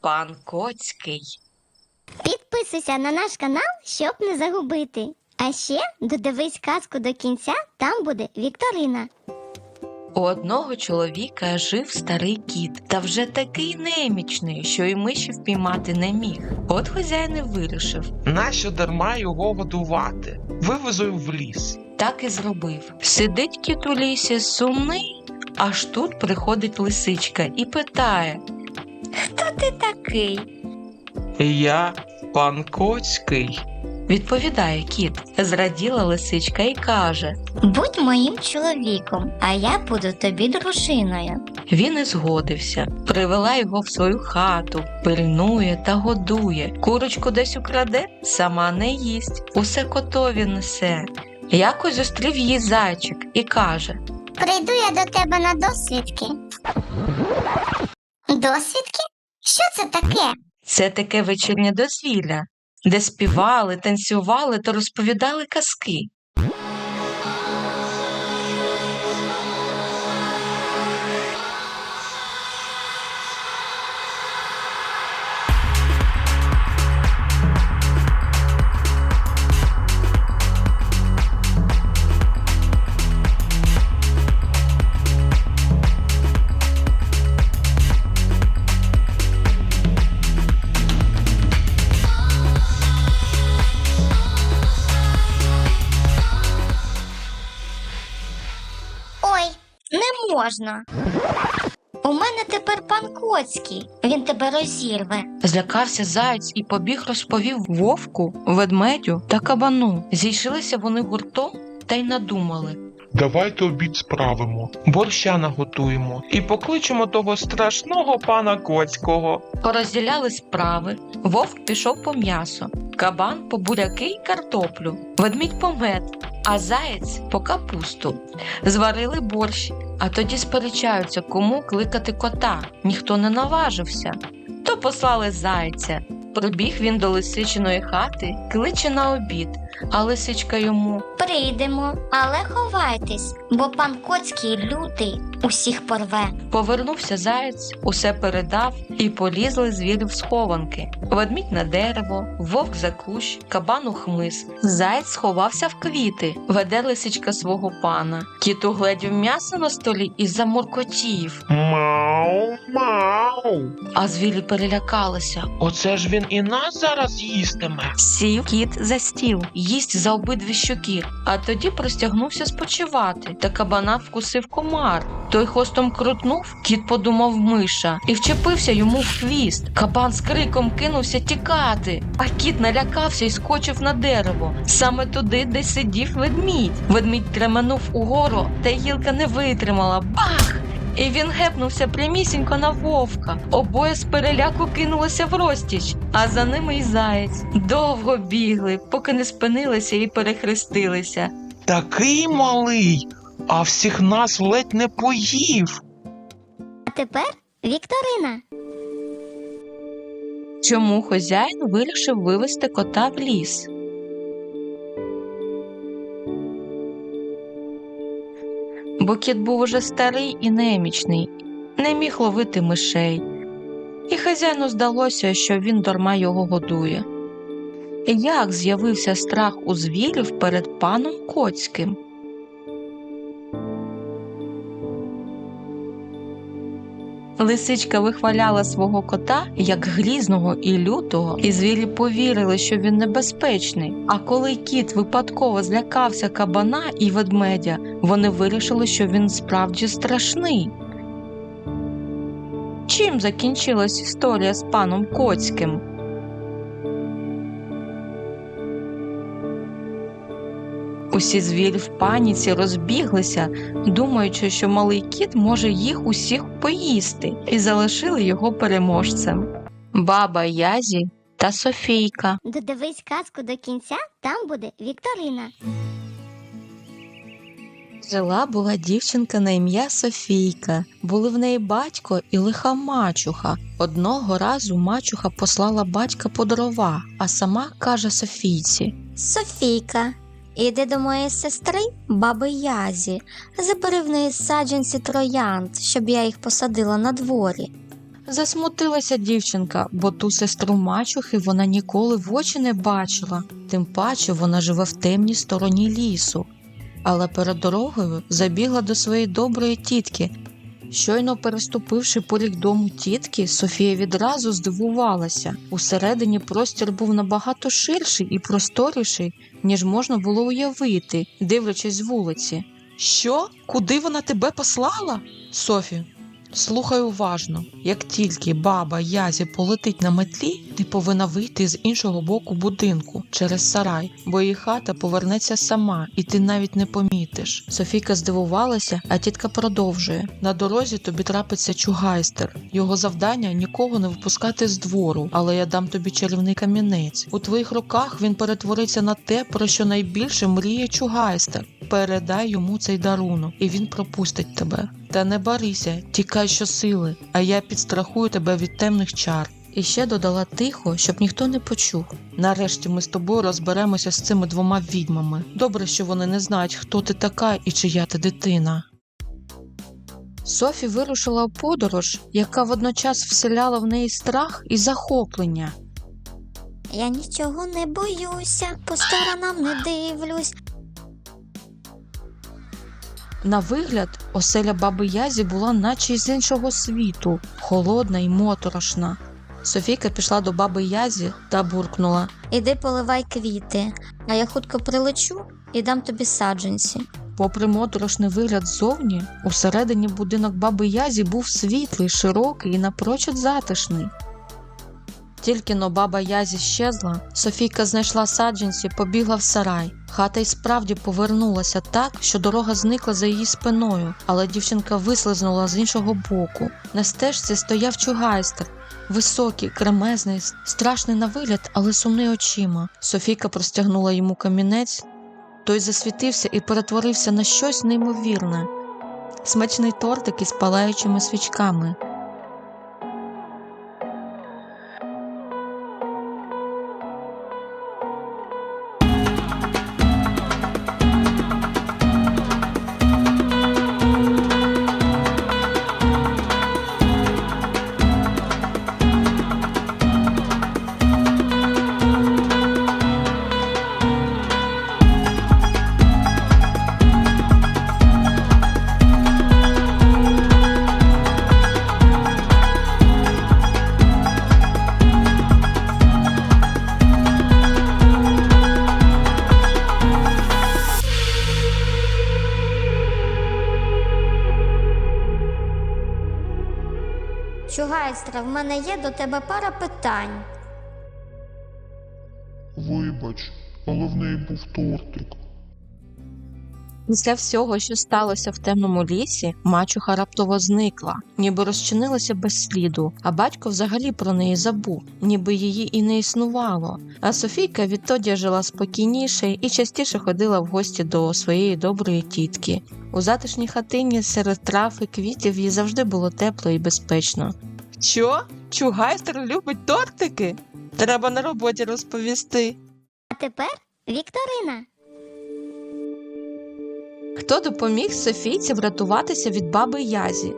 Пан Коцький. Підписуйся на наш канал, щоб не загубити. А ще додивись казку до кінця, там буде Вікторина. У одного чоловіка жив старий кіт, та вже такий немічний, що й миші впіймати не міг. От хазяїн і вирішив, Нащо дарма його годувати? Вивезу в ліс. так і зробив. Сидить кіт у лісі сумний, аж тут приходить лисичка і питає: Хто ти такий? Я пан Коцький. Відповідає кіт. Зраділа лисичка і каже: Будь моїм чоловіком, а я буду тобі дружиною. Він і згодився, привела його в свою хату, пильнує та годує. Курочку десь украде, сама не їсть, усе котові несе. Якось зустрів її зайчик і каже: Прийду я до тебе на досвідки. Досвідки? Що це таке? це таке вечірнє дозвілля, де співали, танцювали та розповідали казки. Можна. У мене тепер пан Коцький. Він тебе розірве. Злякався заєць і побіг розповів вовку, ведмедю та кабану. Зійшлися вони гуртом та й надумали. Давайте обід справимо, борща наготуємо і покличемо того страшного пана Коцького. Порозділяли справи. Вовк пішов по м'ясо, кабан по буряки й картоплю, ведмідь по мед, а заєць по капусту. Зварили борщ, а тоді сперечаються, кому кликати кота. Ніхто не наважився. То послали зайця. Прибіг він до лисичиної хати, кличе на обід, а лисичка йому Прийдемо, але ховайтесь, бо пан Коцький лютий усіх порве. Повернувся заєць, усе передав, і полізли звірі в схованки. Ведмідь на дерево, вовк за кущ, кабан у хмиз. Заєць сховався в квіти, веде лисичка свого пана. Кіт угледів м'ясо на столі і замуркотів, Мау, мау. а звірі перелякалися. Оце ж він і нас зараз їстиме. Сів кіт за стіл, їсть за обидві щоки, а тоді простягнувся спочивати, та кабана вкусив комар. Той хвостом крутнув, кіт подумав миша і вчепився йому в хвіст. Кабан з криком кинувся тікати, а кіт налякався і скочив на дерево, саме туди, де сидів ведмідь. Ведмідь тременув угору, та гілка не витримала. Бах! І він гепнувся прямісінько на вовка. Обоє з переляку кинулися в розтіч, а за ними й заєць. Довго бігли, поки не спинилися і перехрестилися. Такий малий, а всіх нас ледь не поїв. А тепер Вікторина. Чому хазяїн вирішив вивести кота в ліс? Бо кіт був уже старий і немічний, не міг ловити мишей, і хазяїну здалося, що він дарма його годує. Як з'явився страх у звірів перед паном Коцьким? Лисичка вихваляла свого кота як грізного і лютого, і звірі повірили, що він небезпечний. А коли кіт випадково злякався кабана і ведмедя, вони вирішили, що він справді страшний. Чим закінчилась історія з паном Коцьким? Усі звірі в паніці розбіглися, думаючи, що малий кіт може їх усіх поїсти, і залишили його переможцем. Баба Язі та Софійка. Додивись казку до кінця, там буде Вікторина. Жила була дівчинка на ім'я Софійка. Були в неї батько і лиха мачуха. Одного разу мачуха послала батька по дрова, а сама каже Софійці: Софійка, іди до моєї сестри, баби Язі, забери в неї саджанці троянд, щоб я їх посадила на дворі. Засмутилася дівчинка, бо ту сестру мачухи вона ніколи в очі не бачила, тим паче вона живе в темній стороні лісу. Але перед дорогою забігла до своєї доброї тітки. Щойно переступивши поріг дому тітки, Софія відразу здивувалася. Усередині простір був набагато ширший і просторіший, ніж можна було уявити, дивлячись з вулиці. Що? Куди вона тебе послала? Софі, слухай уважно. Як тільки баба Язі полетить на метлі, ти повинна вийти з іншого боку будинку через сарай, бо її хата повернеться сама, і ти навіть не помітиш. Софійка здивувалася, а тітка продовжує: на дорозі тобі трапиться чугайстер. Його завдання нікого не випускати з двору, але я дам тобі чарівний камінець. У твоїх руках він перетвориться на те, про що найбільше мріє чугайстер. Передай йому цей дарунок, і він пропустить тебе. Та не барися, тікай щосили, а я підстрахую тебе від темних чар. І ще додала тихо, щоб ніхто не почув. Нарешті ми з тобою розберемося з цими двома відьмами. Добре, що вони не знають, хто ти така і чия ти дитина. Софі вирушила у подорож, яка водночас вселяла в неї страх і захоплення. Я нічого не боюся, по сторонам не дивлюсь. На вигляд, оселя баби Язі була наче з іншого світу, холодна і моторошна. Софійка пішла до баби Язі та буркнула. Іди поливай квіти, а я хутко прилечу і дам тобі саджанці. Попри моторошний вигляд ззовні, усередині будинок баби Язі був світлий, широкий і напрочуд затишний. Тільки но баба Язі щезла, Софійка знайшла саджанці, побігла в сарай. Хата й справді повернулася так, що дорога зникла за її спиною, але дівчинка вислизнула з іншого боку. На стежці стояв чугайстер. Високий, кремезний, страшний на вигляд, але сумний очима. Софійка простягнула йому камінець, той засвітився і перетворився на щось неймовірне. Смачний тортик із палаючими свічками. Чугайстра, в мене є до тебе пара питань. Вибач, але в неї був тортик. Після всього, що сталося в темному лісі, мачуха раптово зникла, ніби розчинилася без сліду, а батько взагалі про неї забув, ніби її і не існувало. А Софійка відтоді жила спокійніше і частіше ходила в гості до своєї доброї тітки. У затишній хатині серед трав і квітів їй завжди було тепло і безпечно. Що? Чугайстер любить тортики? Треба на роботі розповісти. А тепер Вікторина. Хто допоміг Софійці врятуватися від баби Язі?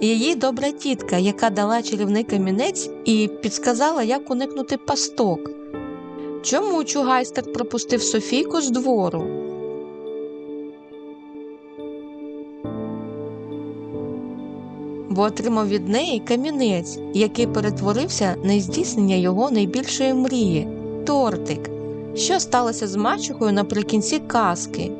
Її добра тітка, яка дала чарівний камінець і підсказала, як уникнути пасток. Чому чугайстер пропустив Софійку з двору? Бо отримав від неї камінець, який перетворився на здійснення його найбільшої мрії тортик. Що сталося з мачухою наприкінці казки?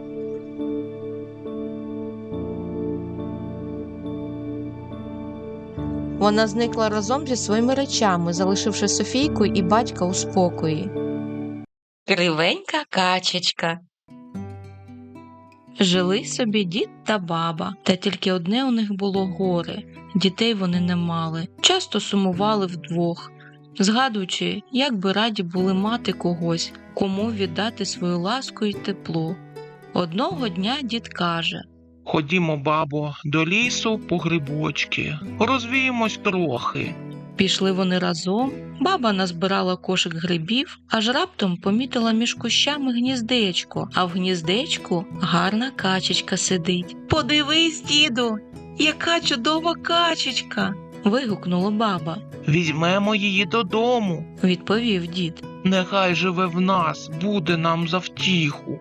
Вона зникла разом зі своїми речами, залишивши Софійку і батька у спокої. Кривенька качечка. Жили собі дід та баба, та тільки одне у них було горе. Дітей вони не мали, часто сумували вдвох, згадуючи, як би раді були мати когось, кому віддати свою ласку й тепло. Одного дня дід каже Ходімо, бабо, до лісу по грибочки. Розвіємось трохи. Пішли вони разом. Баба назбирала кошик грибів, аж раптом помітила між кущами гніздечко, а в гніздечку гарна качечка сидить. Подивись, діду, яка чудова качечка. вигукнула баба. Візьмемо її додому. Відповів дід. Нехай живе в нас, буде нам за втіху.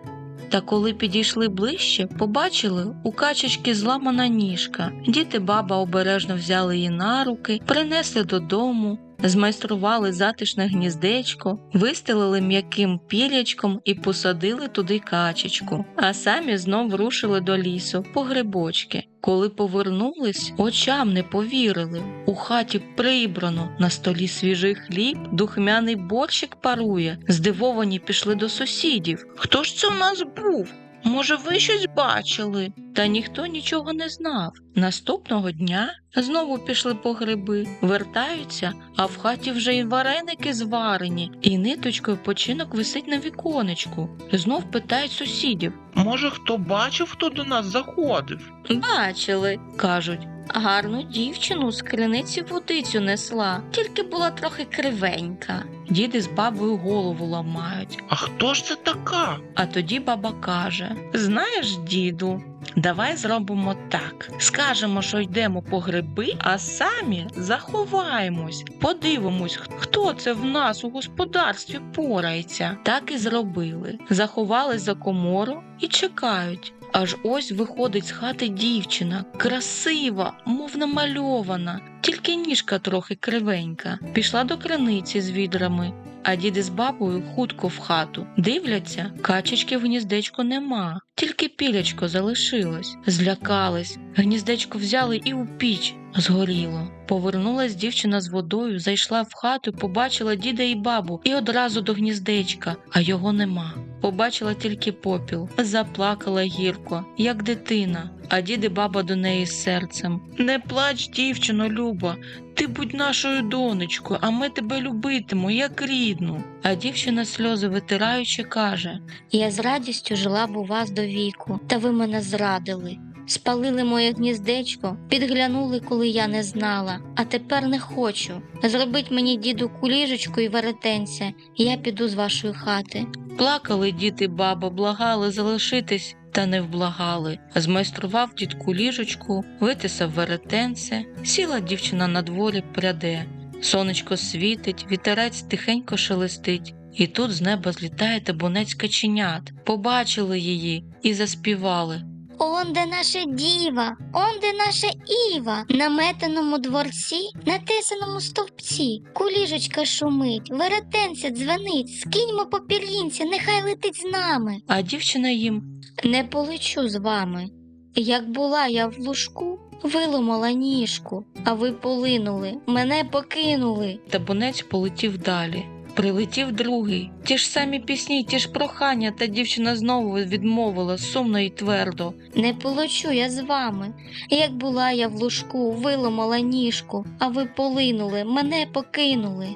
Та коли підійшли ближче, побачили у качечки зламана ніжка. Діти баба обережно взяли її на руки, принесли додому, змайстрували затишне гніздечко, вистелили м'яким пірячком і посадили туди качечку, а самі знов рушили до лісу по грибочки. Коли повернулись, очам не повірили. У хаті прибрано, на столі свіжий хліб, духмяний борщик парує. Здивовані пішли до сусідів. Хто ж це у нас був? Може, ви щось бачили? Та ніхто нічого не знав. Наступного дня знову пішли по гриби, вертаються, а в хаті вже й вареники зварені, і ниточкою починок висить на віконечку. Знов питають сусідів. Може, хто бачив, хто до нас заходив? Бачили, кажуть. Гарну дівчину з криниці водицю несла, тільки була трохи кривенька. Діди з бабою голову ламають. А хто ж це така? А тоді баба каже: Знаєш, діду, давай зробимо так. Скажемо, що йдемо по гриби, а самі заховаємось, подивимось, хто це в нас у господарстві порається. Так і зробили. Заховались за комору і чекають. Аж ось виходить з хати дівчина, красива, мов намальована, тільки ніжка трохи кривенька. Пішла до краниці з відрами, а діди з бабою хутко в хату. Дивляться, качечки в гніздечку нема, тільки пілячко залишилось. Злякались, гніздечко взяли і у піч згоріло. Повернулась дівчина з водою, зайшла в хату, побачила діда і бабу і одразу до гніздечка, а його нема. Побачила тільки попіл, заплакала гірко, як дитина, а дід і баба до неї з серцем. Не плач, дівчино, Люба, ти будь нашою донечкою, а ми тебе любитимо, як рідну. А дівчина сльози витираючи, каже Я з радістю жила б у вас до віку, та ви мене зрадили. Спалили моє гніздечко, підглянули, коли я не знала, а тепер не хочу. Зробить мені діду куліжечку і веретенця, я піду з вашої хати. Плакали діти баба, благали залишитись, та не вблагали. Змайстрував дідку ліжечку, витисав веретенце, сіла дівчина на дворі пряде. Сонечко світить, вітерець тихенько шелестить. І тут з неба злітає табунець каченят. Побачили її і заспівали. Он де наша діва, он де наша Іва, на метеному дворці, на тесаному стовпці, куліжечка шумить, веретенця дзвенить, скиньмо попір'їнця, нехай летить з нами. А дівчина їм Не полечу з вами. Як була я в лужку, виломала ніжку, а ви полинули, мене покинули. табунець полетів далі. Прилетів другий. Ті ж самі пісні, ті ж прохання, та дівчина знову відмовила сумно і твердо. Не получу я з вами. Як була я в лужку, виломала ніжку, а ви полинули, мене покинули.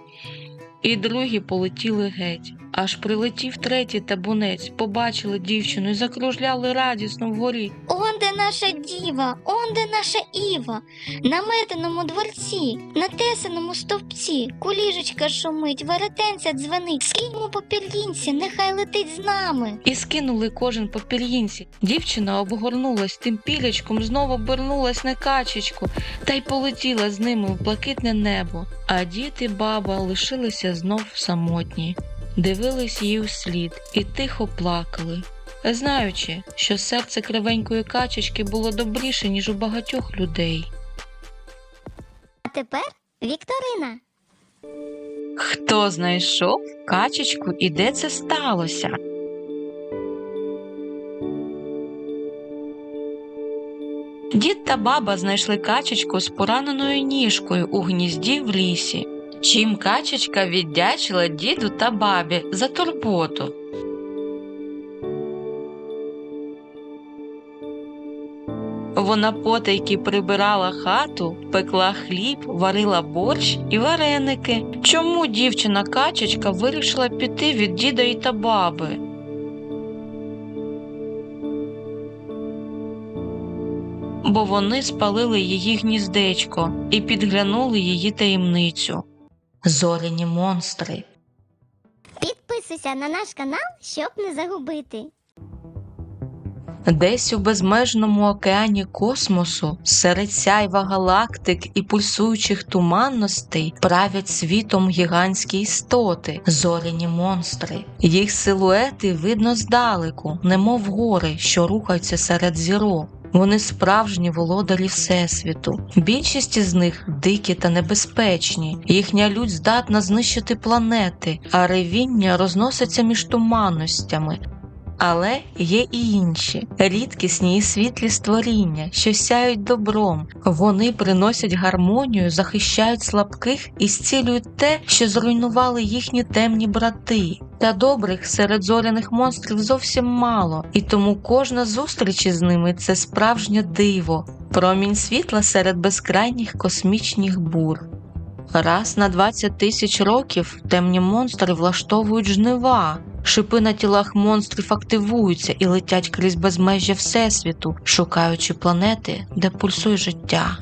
І другі полетіли геть. Аж прилетів третій табунець, побачили дівчину і закружляли радісно вгорі. Он де наша діва, он де наша Іва, на метеному дворці, на тесаному стовпці, куліжечка шумить, веретенця дзвенить, скиньмо попір'їнці, нехай летить з нами. І скинули кожен по пір'їнці. Дівчина обгорнулась тим пілячком, знову обернулась на качечку та й полетіла з ними в блакитне небо. А діти баба лишилися знов самотні, дивились їй услід і тихо плакали, знаючи, що серце кривенької качечки було добріше, ніж у багатьох людей. А тепер Вікторина. Хто знайшов качечку і де це сталося? Дід та баба знайшли качечку з пораненою ніжкою у гнізді в лісі. Чим качечка віддячила діду та бабі за турботу. Вона потайки прибирала хату, пекла хліб, варила борщ і вареники. Чому дівчина качечка вирішила піти від діда і та баби? бо вони спалили її гніздечко і підглянули її таємницю. Зоряні монстри. Підписуйся на наш канал, щоб не загубити. Десь у безмежному океані космосу, серед сяйва галактик і пульсуючих туманностей правять світом гігантські істоти, зоряні монстри. Їх силуети видно здалеку, немов гори, що рухаються серед зірок. Вони справжні володарі Всесвіту. Більшість із них дикі та небезпечні. Їхня лють здатна знищити планети, а ревіння розноситься між туманностями. Але є і інші рідкісні і світлі створіння, що сяють добром. Вони приносять гармонію, захищають слабких і зцілюють те, що зруйнували їхні темні брати. Та добрих серед зоряних монстрів зовсім мало, і тому кожна зустріч із ними це справжнє диво, промінь світла серед безкрайніх космічних бур. Раз на 20 тисяч років темні монстри влаштовують жнива. Шипи на тілах монстрів активуються і летять крізь безмежжя Всесвіту, шукаючи планети, де пульсує життя.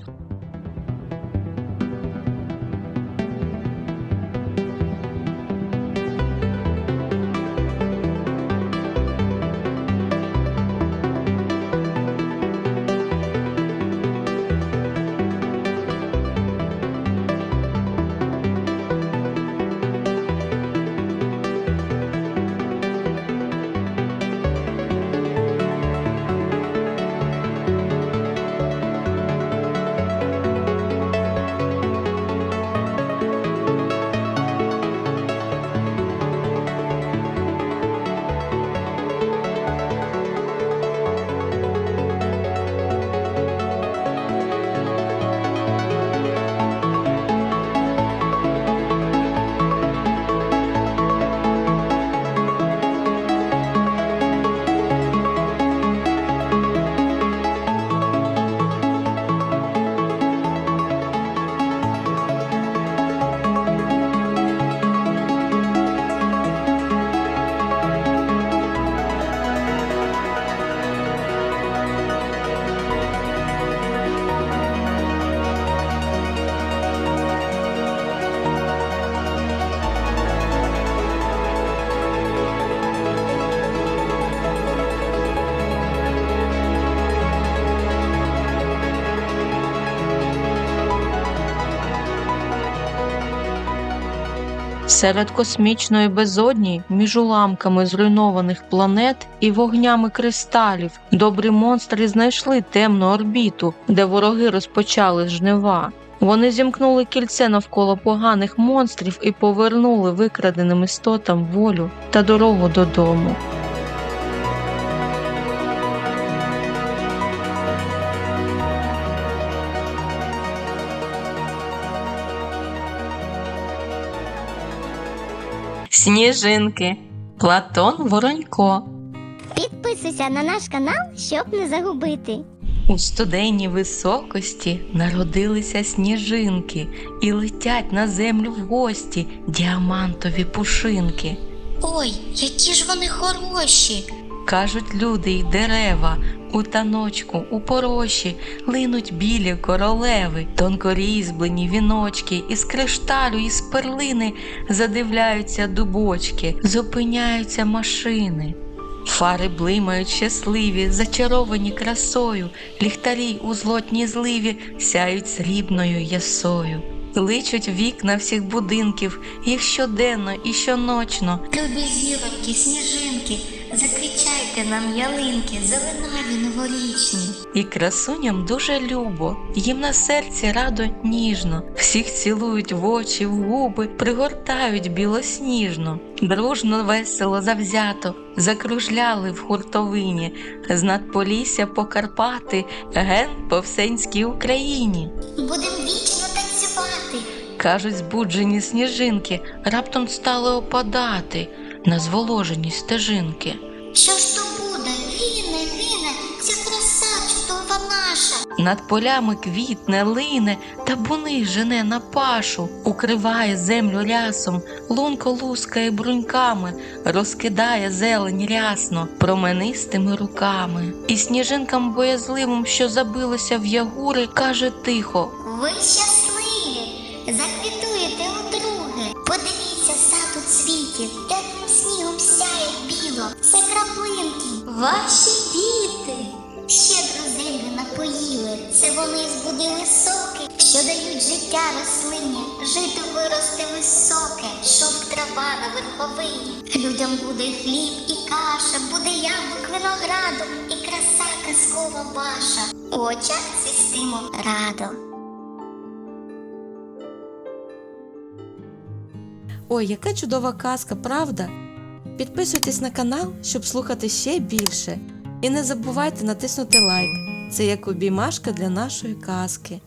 Серед космічної безодні, між уламками зруйнованих планет і вогнями кристалів, добрі монстри знайшли темну орбіту, де вороги розпочали жнива. Вони зімкнули кільце навколо поганих монстрів і повернули викраденим істотам волю та дорогу додому. Сніжинки. Платон Воронько. Підписуйся на наш канал, щоб не загубити. У студенній високості народилися сніжинки і летять на землю в гості діамантові пушинки. Ой, які ж вони хороші. Кажуть люди й дерева, у таночку, у пороші линуть білі королеви, тонкорізьблені віночки, із кришталю, із перлини задивляються дубочки, зупиняються машини. Фари блимають щасливі, зачаровані красою, ліхтарі у злотній зливі сяють срібною ясою. Личуть вікна всіх будинків, їх щоденно і щоночно, Любі зіроньки, сніжинки, закричайте нам ялинки, зеленаві новорічні. І красуням дуже любо, їм на серці радо ніжно, всіх цілують в очі, в губи, пригортають білосніжно, дружно, весело, завзято, закружляли в хуртовині, з надполісся по Карпати, ген по всенській Україні. Будем вічно танцювати. Кажуть, збуджені сніжинки раптом стали опадати на зволожені стежинки. Що ж то буде? Віне, віне, ця краса чудова наша. Над полями квітне, лине, та буни жене на пашу, укриває землю рясом, лунко лускає бруньками, розкидає зелень рясно, променистими руками. І сніжинкам боязливим, що забилося в ягури, каже тихо: Ви щасливі, заквітуєте удруге. Подивіться, сад у цвіті, ваші діти. Щедро землю напоїли, це вони збудили соки, що дають життя рослині, жито виросте високе, шовк трава на верховині. Людям буде хліб і каша, буде яблук винограду, і краса казкова ваша. У очах цвістимо радо. Ой, яка чудова казка, правда? Підписуйтесь на канал, щоб слухати ще більше. І не забувайте натиснути лайк. Це як обіймашка для нашої казки.